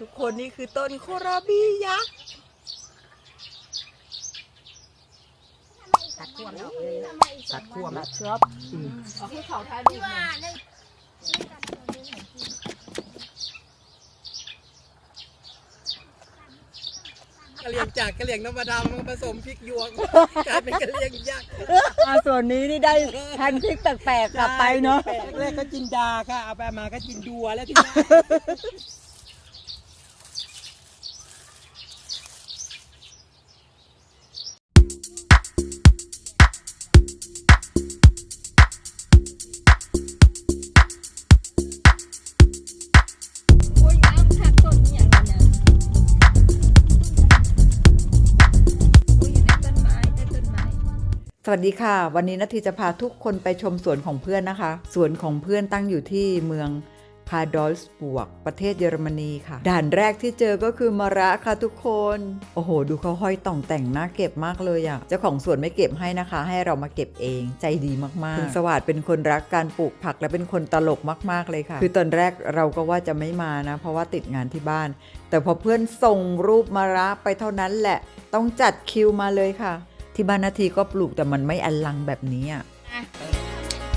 ทุกคนนี่คือต้นโคราบียักษ์ตัดขั้วมันออกเลยนะตัดขั้วมันชอบเอาให้เขาทายรูปหน่อยกะเหรี่ยงจากกะเหรี่ยงธรรมดามันผสมพริกหยวงกลายเป็นกะเหรี่ยงยักษ์อาส่วนนี้นี่ได้พันพริกแปลกๆกลับไปเนาะแรกก็จินดาค่ะเอาไปมาก็จินดัวแล้วที่ สวัสดีค่ะ วันนี้นาทีจะพาทุกคนไปชมสวนของเพื่อนนะคะ สวนของเพื่อนตั้งอยู่ที่เมืองคาดอลสบวก ประเทศเยอรมนีค่ะ ด่านแรกที่เจอก็คือมะระค่ะทุกคน โอ้โห ดูเขาห้อยต่องแต่งน่าเก็บมากเลยอะเจ้าของสวนไม่เก็บให้นะคะ ให้เรามาเก็บเองใจดีมากๆคุณสวัสดเป็นคนรักการปลูกผักและเป็นคนตลกมากๆเลยค่ะ คือตอนแรกเราก็ว่าจะไม่มานะ เพราะว่าติดงานที่บ้าน แต่พอเพื่อนส่งรูปมะระไปเท่านั้นแหละ ต้องจัดคิวมาเลยค่ะ ที่บ้านนาทีก็ปลูกแต่มันไม่อลังแบบนี้อะ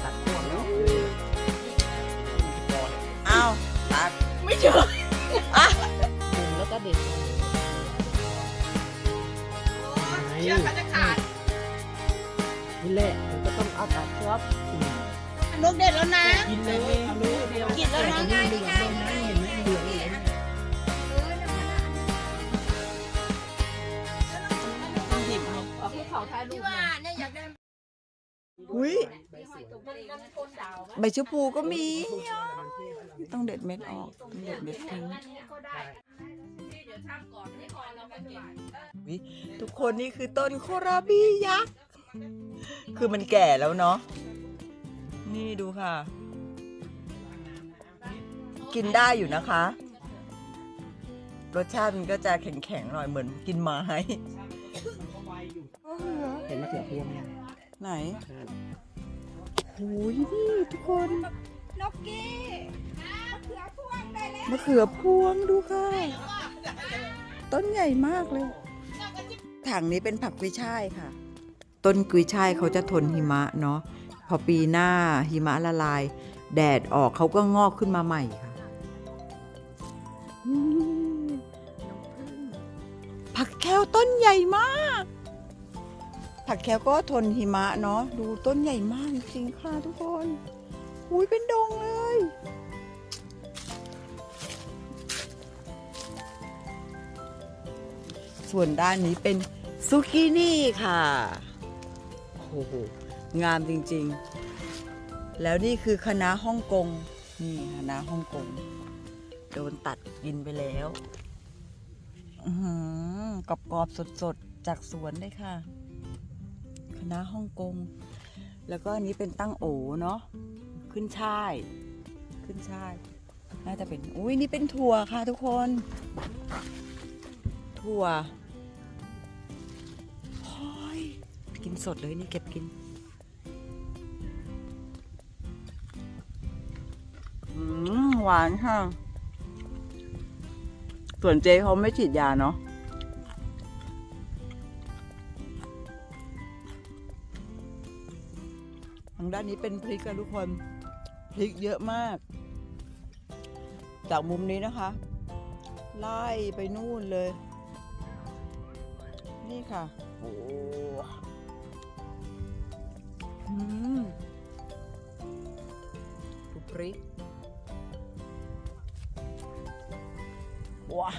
ตัดขั้วมันออกเลยอ้าวตัดไม่เจอดึงแล้วก็เด็ดลงเชือกเขาจะขาดนี่แหละมันก็ต้องเอาตัดชอบลูกเด็ดแล้วนะ กินเลยเอาเลยเดียวกินแล้วนะง่ายง่าย เอาให้เขาทายรูปหน่อยเนี่ยอยากได้อุ้ยใบชะพูก็มี ต้องเด็ดเม็ดออกต้องเด็ดเม็ดทิ้งทุกคนนี่คือต้นโคราบียักษ์ คือมันแก่แล้วเนาะ นี่ดูค่ะ กินได้อยู่นะคะ รสชาติมันก็จะแข็งๆหน่อยเหมือนกินไม้ เห็นมะเขือพวงไหมไหนโอ้ยนี่ทุกคนนกกี้เขือพวงได้แล้วมะเขือพวงดูค่ะ ต้นใหญ่มากเลย ถังนี้เป็นผักกุยช่ายค่ะ ต้นกุยช่ายเขาจะทนหิมะเนาะ พอปีหน้าหิมะละลาย แดดออกเขาก็งอกขึ้นมาใหม่ค่ะอืมผักแคลต้นใหญ่มาก ผักแคลก็ทนหิมะเนาะดูต้นใหญ่มากจริงค่ะทุกคนอุ้ยเป็นดงเลย ส่วนด้านนี้เป็นซุกินี่ค่ะโอ้โหงามจริงๆ แล้วนี่คือคณะฮ่องกงนี่คณะฮ่องกงโดนตัดกินไปแล้วอือกรอบกรอบๆสดๆ จากสวนเลยค่ะ คณะฮ่องกง แล้วก็อันนี้เป็นตั้งโอเนาะขึ้นช่าย ขึ้นช่าย น่าจะเป็นอุ้ยนี่เป็นถั่วค่ะทุกคน ถั่วโอ้ยกินสดเลยนี่เก็บกินอืมหวานค่ะ ส่วนเจเขาไม่ฉีดยาเนาะ ทางด้านนี้เป็นพริกกันทุกคนพริกเยอะมาก จากมุมนี้นะคะ ไล่ไปนู่นเลย นี่ค่ะโอ้อืมดูพริกว้า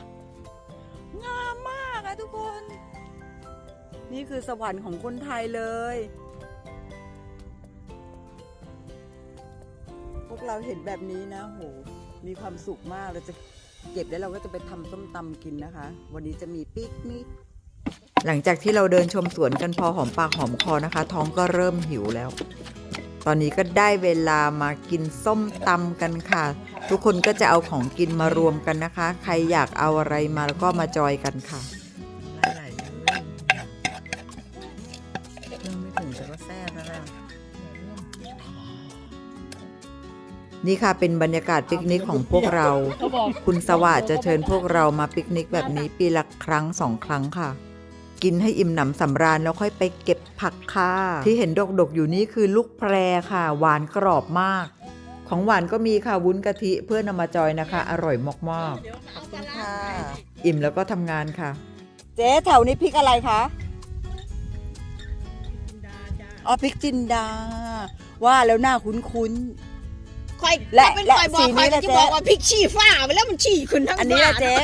งามมากอะทุกคน นี่คือสวรรค์ของคนไทยเลย เราเห็นแบบนี้นะโหมีความสุขมากเราจะเก็บแล้วเราก็จะไปทำส้มตำกินนะคะ วันนี้จะมีปิกนิกหลังจากที่เราเดินชมสวนกันพอหอมปากหอมคอนะคะ ท้องก็เริ่มหิวแล้ว ตอนนี้ก็ได้เวลามากินส้มตำกันค่ะ ทุกคนก็จะเอาของกินมารวมกันนะคะ ใครอยากเอาอะไรมาแล้วก็มาจอยกันค่ะเลยเรื่องไม่ถึงแต่ก็แซ่บแล้ว นี่ค่ะเป็นบรรยากาศปิกนิกของพวกเราเขาบอกคุณสวัสดิ์จะเชิญพวกเรามาปิกนิกแบบนี้ปีละครั้งสองครั้งค่ะ กินให้อิ่มหนำสำราญแล้วค่อยไปเก็บผักค่ะที่เห็นดกๆอยู่นี่คือลูกแพรค่ะ หวานกรอบมาก ของหวานก็มีค่ะวุ้นกะทิเพื่อนนำมาจอยนะคะ อร่อยมากขอบคุณค่ะๆอิ่มแล้วก็ทำงานค่ะ เจ๊แถวนี้พริกอะไรคะอ๋อพริกจินดา ว่าแล้วหน้าคุ้น คอยและเป็นและคอยบอสีกนี้คอยล่ะจะเจ๊บอกว่าพริกชี้ฟ้าไปแล้วมันชี้ขึ้นทั้งๆอันนี้ฟ้าละเจ๊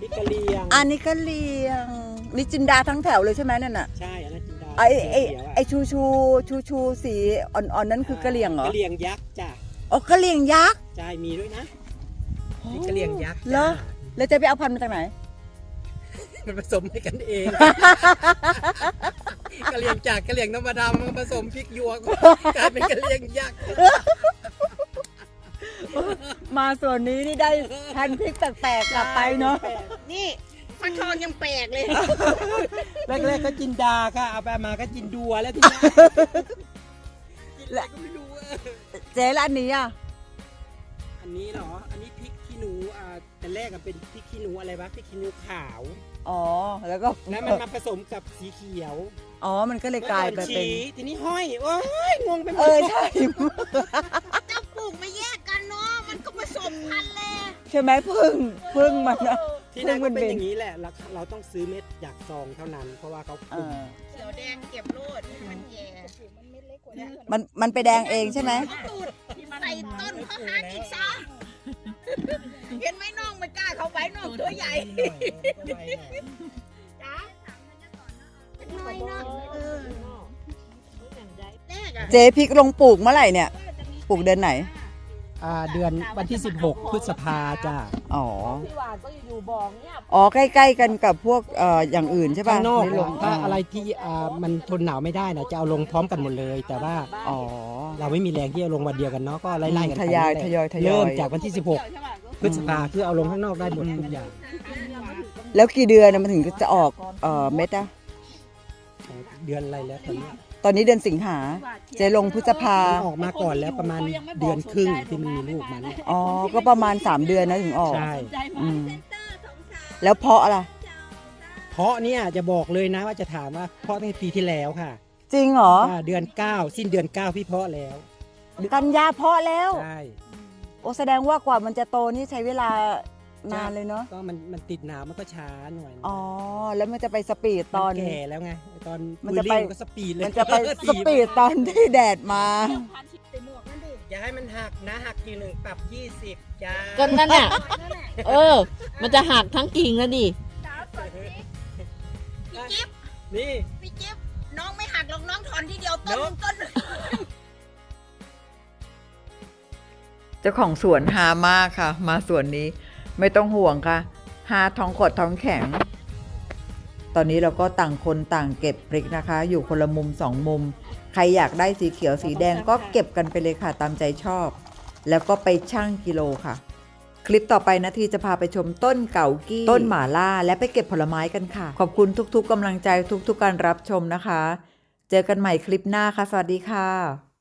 พริกกะเหรี่ยงอันนี้ก็เลียงนี่จินดาทั้งแถวเลยใช่ไหมนั่นน่ะใช่อันนั้นจินดาไอ้ไอ้เขียวๆอะไอ้ชูชูชูชูสีอ่อนๆนั่นคือกะเหรี่ยงเหรอกะเหรี่ยงยักษ์จ้ะอ๋อกะเหรี่ยงยักษ์ใช่มีด้วยนะพริกกะเหรี่ยงยักษ์เหรอจ้ะแล้วเจะไปเอาพันธุ์มาจากไหนมันผสมให้กันเองกะเหรี่ยงจากกะเหรี่ยงธรรมดามันผสมพริกหยวกกลายเป็นกะเหรี่ยงยักษ์ มาส่วนนี้นี่ได้พันธุ์พริกแปลกๆกลับไปเนาะนี่ฟักทองยังแปลกเลย แรกๆก็จินดาค่ะ เอาไปมาก็จินดัวแล้วทีนี้กินอะไรก็ไม่รู้อะเจ๊แล้วอันนี้อะอันนี้เหรอ อันนี้พริกขี้หนูอ่าแต่แรกอะเป็นพริกขี้หนูอะไรวะพริกขี้หนูขาว อ๋อแล้วก็แล้วมันมาผสมกับสีเขียวอ๋อมันก็เลยกลายไปเป็นฉีทีนี้ห้อย โอ้ยงงไปหมเอดอใช่ พันธุ์เลยใช่ไหมพึ่งพึ่งมันนะ ที่นั่นก็เป็นเพิ่งมันเป็นอย่างนี้แหละเราเราต้องซื้อเม็ดจากซองเท่านั้น เพราะว่าเขาเอคุมอเขียวแดงเก็บโลดมันแย่มันมันไปแดงเองใช่ไหมตูดใส่ต้นเขาหากินซะเห็นไหมน้องไม่กล้าเขาไว้น้องตัวใหญ่จ้าเป็นน้อยเนาะเออแรกอะเจ๊พริกลงปลูกเมื่อไหร่เนี่ย ปลูกเดือนไหน อ่าเดือนวันที่ 16 พฤษภาจ้าอ๋อ พี่หวานก็อยู่บ่องเนี่ยอ๋อ ใกล้ ๆ กันกับพวกเอ่ออย่างอื่นใช่ป่ะข้างนอกไม่ลงถ้าอะไรที่อ่ามันทนหนาวไม่ได้นะจะเอาลงพร้อมกันหมดเลย แต่ว่าอ๋อ เราไม่มีแรงที่จะลงวันเดียวกันเนาะก็ไล่ๆกันไปทยอยเรื่ทยอยทยอย เริ่มจากวันที่ 16 พฤษภาคือเอาลงข้างนอกได้หมดทุกอย่างแล้วกี่เดือนน่ะมันถึงจะออกเอ่อเม็ดอะเดือนอะไรแล้วตอนเนี้ย ตอนนี้เดือนสิงหาเจ๊ลงพฤษภามันออกมาก่อนแล้วประมาณเดือนครึ่งที่มันมีลูกมันอ๋อ ก็ประมาณ 3 เดือนนะถึงออกใช่ อืมแล้วเพาะอะไรเพราะเนี่ยจะบอกเลยนะว่าจะถามว่าเพราะตั้งแต่ปีที่แล้วค่ะจริงเหรอ ว่าเดือน9สิ้นเดือน9พี่เพาะแล้วกันยาเพาะแล้ว ใช่ โอ้แสดงว่ากว่ามันจะโตนี่ใช้เวลา นานเลยเนาะก็มันมันติดหนาวมันก็ช้าหน่อยอ๋อแล้วมันจะไปสปีดตอนมัแก่แล้วไงตอนมันจะไปมือเร่งก็สปีดเลยมันจะไปสปีดตอนที่แดดมาอย่าให้มันหักนะหักทีหนึ่งปรับ20จ้าก็นั่นน่ะเออ มันจะหักทั้งกิ่งแล้วดิพี่จิ๊บนี่พี่จิ๊บน้องไม่หักหรอกน้องถอนทีเดียวต้นหนึ่งต้นหนึ่งเจ้าของสวนหามากค่ะ มาสวนนี้ ไม่ต้องห่วงค่ะหาท้องขดท้องแข็ง ตอนนี้เราก็ต่างคนต่างเก็บพริกนะคะ อยู่คนละมุมสองมุม ใครอยากได้สีเขียวสีแดงก็เก็บกันไปเลยค่ะตามใจชอบ แล้วก็ไปชั่งกิโลค่ะ คลิปต่อไปนาทีจะพาไปชมต้นเก่ากี้ต้นหมาล่าและไปเก็บผลไม้กันค่ะ ขอบคุณทุกๆกำลังใจทุกๆการรับชมนะคะ เจอกันใหม่คลิปหน้าค่ะ สวัสดีค่ะ